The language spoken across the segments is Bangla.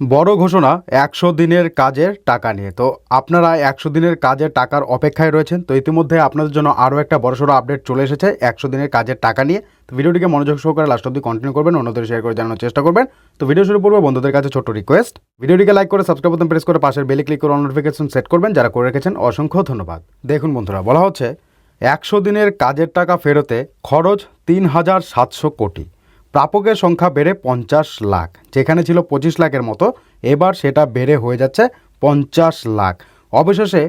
বড় ঘোষণা, একশো দিনের কাজের টাকা নিয়ে। তো আপনারা একশো দিনের কাজের টাকার অপেক্ষায় রয়েছেন, তো ইতিমধ্যে আপনাদের জন্য আরও একটা বড়সড় আপডেট চলে এসেছে, একশো দিনের কাজের টাকা নিয়ে। তো ভিডিওটিকে মনোযোগ সহকারে লাস্ট অব্দি কন্টিনিউ করবেন, অন্যদের শেয়ার করে জানানোর চেষ্টা করবেন। তো ভিডিও শুরু করব বন্ধুদের কাছে ছোট্ট রিকোয়েস্ট ভিডিওটিকে লাইক করে সাবস্ক্রাইব বাটন প্রেস করে পাশের বেলে ক্লিক করে নোটিফিকেশন সেট করবেন, যারা করে রেখেছেন অসংখ্য ধন্যবাদ। দেখুন বন্ধুরা, বলা হচ্ছে, একশো দিনের কাজের টাকা ফেরতে খরচ তিন হাজার সাতশো কোটি। প্রাপকের সংখ্যা বেড়ে পঞ্চাশ লাখ, যেখানে ছিল পঁচিশ লাখের মতো। এবার সেটা বেড়ে হয়ে যাচ্ছে পঞ্চাশ লাখ। অবশেষে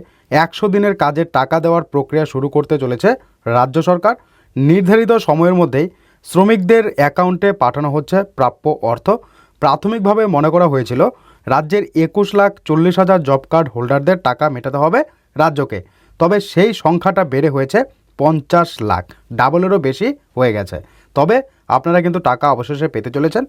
একশো দিনের কাজের টাকা দেওয়ার প্রক্রিয়া শুরু করতে চলেছে রাজ্য সরকার। নির্ধারিত সময়ের মধ্যেই শ্রমিকদের অ্যাকাউন্টে পাঠানো হচ্ছে প্রাপ্য অর্থ। প্রাথমিকভাবে মনে করা হয়েছিল, রাজ্যের একুশ লাখ চল্লিশ হাজার জব কার্ড হোল্ডারদের টাকা মেটাতে হবে রাজ্যকে। তবে সেই সংখ্যাটা বেড়ে হয়েছে পঞ্চাশ লাখ, ডাবলেরও বেশি হয়ে গেছে। তবে আপনারা কিন্তু টাকা অবশেষে পেতে চলেছেন।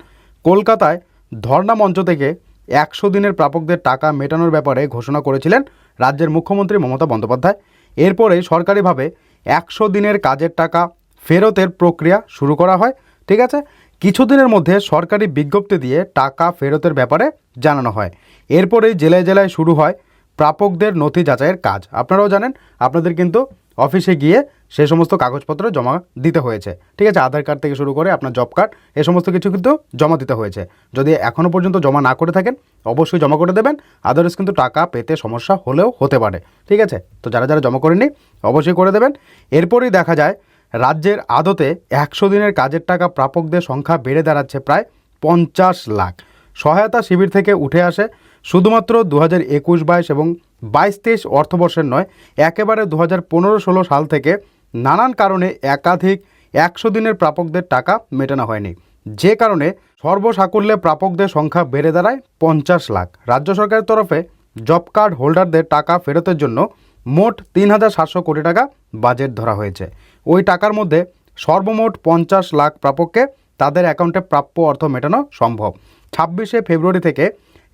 কলকাতায় ধর্ণা মঞ্চ থেকে একশো দিনের প্রাপকদের টাকা মেটানোর ব্যাপারে ঘোষণা করেছিলেন রাজ্যের মুখ্যমন্ত্রী মমতা বন্দ্যোপাধ্যায়। এরপরে সরকারিভাবে একশো দিনের কাজের টাকা ফেরতের প্রক্রিয়া শুরু করা হয়, ঠিক আছে? কিছুদিনের মধ্যে সরকারি বিজ্ঞপ্তি দিয়ে টাকা ফেরতের ব্যাপারে জানানো হয়। এরপরেই জেলায় জেলায় শুরু হয় প্রাপকদের নথি যাচাইয়ের কাজ। আপনারাও জানেন, আপনাদের কিন্তু অফিসে গিয়ে সে সমস্ত কাগজপত্র জমা দিতে হয়েছে। ঠিক আছে? আধার কার্ড থেকে শুরু করে আপনার জব কার্ড, এ সমস্ত কিছু কিন্তু জমা দিতে হয়েছে। যদি এখনও পর্যন্ত জমা না করে থাকেন, অবশ্যই জমা করে দেবেন। আদারস কিন্তু টাকা পেতে সমস্যা হলেও হতে পারে। ঠিক আছে? তো যারা যারা জমা করেননি, অবশ্যই করে দেবেন। এরপরই দেখা যায়, রাজ্যের আদতে একশো দিনের কাজের টাকা প্রাপকদের সংখ্যা বেড়ে দাঁড়াচ্ছে প্রায় পঞ্চাশ লাখ। সহায়তা শিবির থেকে উঠে আসে শুধুমাত্র দু হাজার একুশ বাইশ এবং বাইশ তেইশ অর্থবর্ষের নয়, একেবারে দু হাজার পনেরো ষোলো সাল থেকে নানান কারণে একাধিক একশো দিনের প্রাপকদের টাকা মেটানো হয়নি। যে কারণে সর্বসাকুল্যে প্রাপকদের সংখ্যা বেড়ে দাঁড়ায় পঞ্চাশ লাখ। রাজ্য সরকারের তরফে জব কার্ড হোল্ডারদের টাকা ফেরতের জন্য মোট তিন হাজার সাতশো কোটি টাকা বাজেট ধরা হয়েছে। ওই টাকার মধ্যে সর্বমোট পঞ্চাশ লাখ প্রাপককে তাদের অ্যাকাউন্টে প্রাপ্য অর্থ মেটানো সম্ভব। ছাব্বিশে ফেব্রুয়ারি থেকে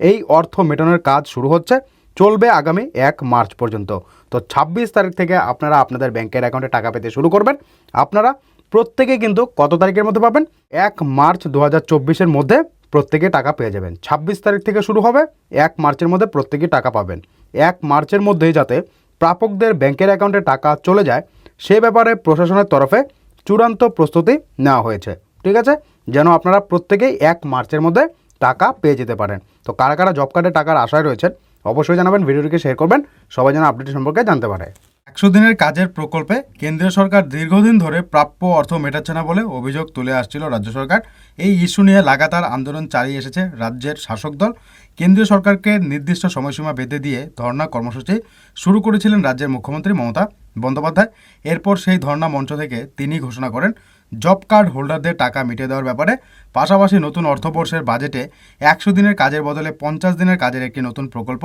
এই অর্থ মেটানোর কাজ শুরু হচ্ছে। চলবে আগামী এক মার্চ পর্যন্ত। তো ছাব্বিশ তারিখ থেকে আপনারা আপনাদের ব্যাংকের অ্যাকাউন্টে টাকা পেতে শুরু করবেন। আপনারা প্রত্যেকে কিন্তু কত তারিখের মধ্যে পাবেন? এক মার্চ দু হাজার মধ্যে প্রত্যেকে টাকা পেয়ে যাবেন। ছাব্বিশ তারিখ থেকে শুরু হবে, এক মার্চের মধ্যে প্রত্যেকেই টাকা পাবেন। এক মার্চের মধ্যেই যাতে প্রাপকদের ব্যাংকের অ্যাকাউন্টে টাকা চলে যায়, সে ব্যাপারে প্রশাসনের তরফে চূড়ান্ত প্রস্তুতি নেওয়া হয়েছে। ঠিক আছে? যেন আপনারা প্রত্যেকেই এক মার্চের মধ্যে টাকা পেয়ে যেতে পারেন। তো কারা কারা জব কার্ডে টাকার আশায় রয়েছেন অবশ্যই জানাবেন, ভিডিওটিকে শেয়ার করবেন, সবাই যেন আপডেট সম্পর্কে জানতে পারে। একশো দিনের কাজের প্রকল্পে কেন্দ্রীয় সরকার দীর্ঘদিন ধরে প্রাপ্য অর্থ মেটাচ্ছে না বলে অভিযোগ তুলে আসছিল রাজ্য সরকার। এই ইস্যু নিয়ে লাগাতার আন্দোলন চালিয়ে এসেছে রাজ্যের শাসক দল। কেন্দ্রীয় সরকারকে নির্দিষ্ট সময়সীমা বেঁধে দিয়ে ধর্ণা কর্মসূচি শুরু করেছিলেন রাজ্যের মুখ্যমন্ত্রী মমতা। বন্দ্যোপাধ্যায়। এরপর সেই ধর্ণা মঞ্চ থেকে তিনি ঘোষণা করেন, জব কার্ড হোল্ডারদের টাকা মিটিয়ে দেওয়ার ব্যাপারে। পাশাপাশি নতুন অর্থবর্ষের বাজেটে একশো দিনের কাজের বদলে পঞ্চাশ দিনের কাজের একটি নতুন প্রকল্প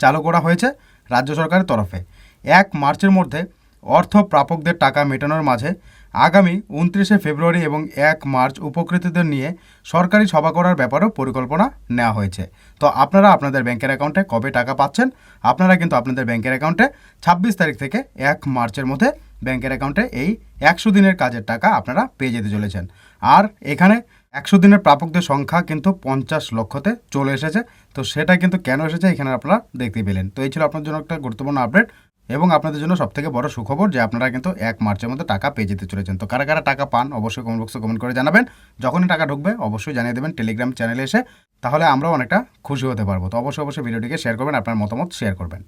চালু করা হয়েছে রাজ্য সরকারের তরফে। এক মার্চের মধ্যে অর্থ প্রাপকদের টাকা মেটানোর মাঝে আগামী উনত্রিশে ফেব্রুয়ারি এবং এক মার্চ উপকৃতদের নিয়ে সরকারি সভা করার ব্যাপারেও পরিকল্পনা নেওয়া হয়েছে। তো আপনারা আপনাদের ব্যাংকের অ্যাকাউন্টে কবে টাকা পাচ্ছেন? আপনারা কিন্তু আপনাদের ব্যাংকের অ্যাকাউন্টে ছাব্বিশ তারিখ থেকে এক মার্চের মধ্যে ব্যাংকের অ্যাকাউন্টে এই একশো দিনের কাজের টাকা আপনারা পেয়ে যেতে চলেছেন। আর এখানে একশো দিনের প্রাপকদের সংখ্যা কিন্তু পঞ্চাশ লক্ষতে চলে এসেছে। তো সেটা কিন্তু কেন এসেছে? এখানে আপনারা দেখতে পেলেন। তো এই ছিল আপনার জন্য একটা গুরুত্বপূর্ণ আপডেট। এবং আপনাদের জন্য সবথেকে বড় সুখবর যে আপনারা কিন্তু এক মার্চের মধ্যে টাকা পেয়ে যেতে চলেছেন। তো কারা কারা টাকা পান অবশ্যই কমেন্ট বক্সে কমেন্ট করে জানাবেন। যখনই টাকা ঢুকবে অবশ্যই জানিয়ে দেবেন টেলিগ্রাম চ্যানেলে এসে, তাহলে আমরাও অনেকটা খুশি হতে পারব। তো অবশ্যই অবশ্যই ভিডিওটিকে শেয়ার করবেন, আপনার মতামত শেয়ার করবেন।